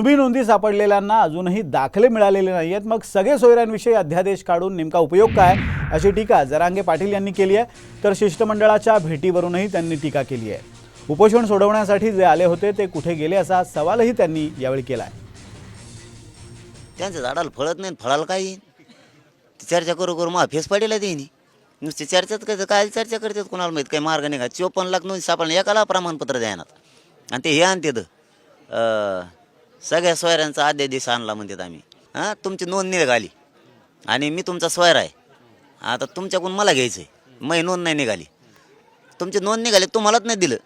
कुणबी नोंदी सापडलेल्यांना अजूनही दाखले मिळालेले नाही आहेत मग सगळे सोयऱ्यांविषयी अध्यादेश काढून नेमका उपयोग काय? अशी टीका जरांगे पाटील यांनी केली आहे. तर शिष्टमंडळाच्या भेटीवरूनही त्यांनी टीका केली आहे. उपोषण सोडवण्यासाठी जे आले होते ते कुठे गेले असा सवालही त्यांनी यावेळी केला आहे त्यांच्या झाडाला फळत नाही फळाला काय येईन ती चर्चा करू करू मग फेस पडेल त्यांनी नुसती चर्चाच करतात काय चर्चा करतात कोणाला माहीत? काही मार्ग नाही का चोपन्न लाख नोंदी सापडलं एकाला प्रमाणपत्र द्यायनात आणि ते हे आणते सगळ्या सोयऱ्यांचा अध्यादेश आणला म्हणतात आम्ही. हां तुमची नोंद निघाली आणि मी तुमचा सोयर आहे. आता तुमच्याकडून मला घ्यायचं आहे मग नोंद नाही निघाली. तुमची नोंद निघाली तुम्हालाच नाही दिलं.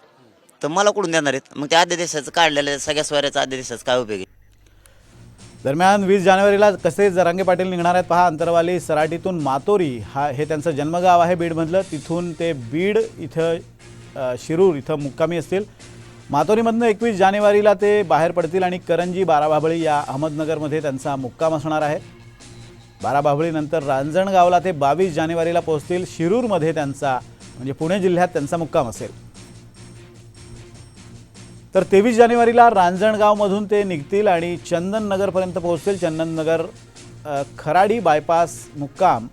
तर मला कुठून देणार आहेत? मग त्या अध्यादेशाचं काढलेलं सगळ्या सोयऱ्याचा अध्यादेशाचं काय उपयोग आहे? दरम्यान वीस जानेवारीला कसे जरांगे पाटील निघणार आहेत पहा अंतरवाली सराटीतून मातोरी हा हे त्यांचं जन्मगाव आहे बीडमधलं. तिथून ते बीड इथं शिरूर इथं मुक्कामी असतील. मातोरीमधनं एकवीस जानेवारीला ते बाहेर पडतील आणि करंजी बाराबाभळी या अहमदनगरमध्ये त्यांचा मुक्काम असणार आहे. बाराबाभळीनंतर रांजणगावला ते बावीस जानेवारीला पोहोचतील. शिरूरमध्ये त्यांचा म्हणजे पुणे जिल्ह्यात त्यांचा मुक्काम असेल. तर तेवीस जानेवारीला रांजणगावमधून ते निघतील आणि चंदननगरपर्यंत पोहोचतील. चंदननगर खराडी बायपास मुक्काम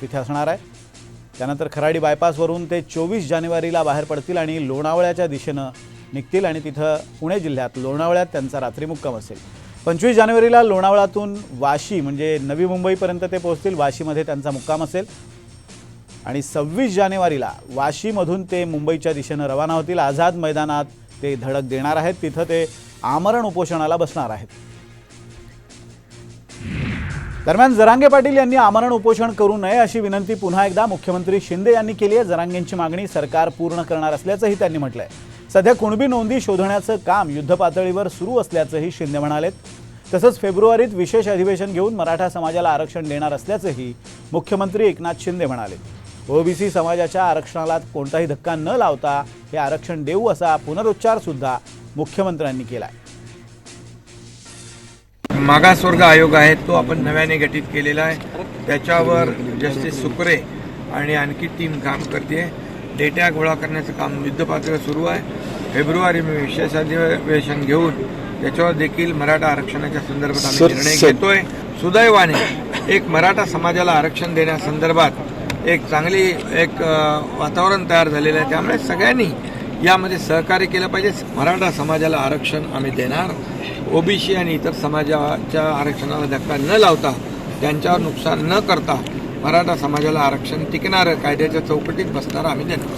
तिथे असणार आहे. त्यानंतर खराडी बायपासवरून ते चोवीस जानेवारीला बाहेर पडतील आणि लोणावळ्याच्या दिशेनं निघतील आणि तिथं पुणे जिल्ह्यात लोणावळ्यात त्यांचा रात्री मुक्काम असेल. पंचवीस जानेवारीला लोणावळातून वाशी म्हणजे नवी मुंबईपर्यंत ते पोहोचतील. वाशीमध्ये त्यांचा मुक्काम असेल. आणि सव्वीस जानेवारीला वाशीमधून ते मुंबईच्या दिशेनं रवाना होतील. आझाद मैदानात ते धडक देणार आहेत. तिथं ते आमरण उपोषणाला बसणार आहेत. दरम्यान जरांगे पाटील यांनी आमरण उपोषण करू नये अशी विनंती पुन्हा एकदा मुख्यमंत्री शिंदे यांनी केली आहे. जरांगेंची मागणी सरकार पूर्ण करणार असल्याचंही त्यांनी म्हटलं आहे सध्या कुणबी नोंदी शोधण्याचं काम युद्धपातळीवर सुरू असल्याचंही शिंदे म्हणालेत तसंच फेब्रुवारीत विशेष अधिवेशन घेऊन मराठा समाजाला आरक्षण देणार असल्याचंही मुख्यमंत्री एकनाथ शिंदे म्हणाले. ओबीसी समाजाच्या आरक्षणाला कोणताही धक्का न लावता हे आरक्षण देऊ असा पुनरुच्चार सुद्धा मुख्यमंत्र्यांनी केला मागासवर्ग आयोग आहे तो आपण नव्याने गठीत केलेला आहे. त्याच्यावर जस्टिस सुकरे आणि आणखी टीम काम करते. डेटा गोळा करण्याचं काम युद्धपातळीवर सुरू आहे. फेब्रुवारी मी विशेष अधिवेशन घेऊन त्याच्यावर देखील मराठा आरक्षणाच्या संदर्भात आम्ही निर्णय घेतोय. सुदैवाने एक मराठा समाजाला आरक्षण देण्यासंदर्भात एक चांगली एक वातावरण तयार झालेलं आहे. त्यामुळे सगळ्यांनी यामध्ये सहकार्य केलं पाहिजे. मराठा समाजाला आरक्षण आम्ही देणार. ओबीसी आणि इतर समाजाच्या आरक्षणाला धक्का न लावता त्यांच्यावर नुकसान न करता मराठा समाजाला आरक्षण टिकणारं कायद्याच्या चौकटीत बसणारं आम्ही देणार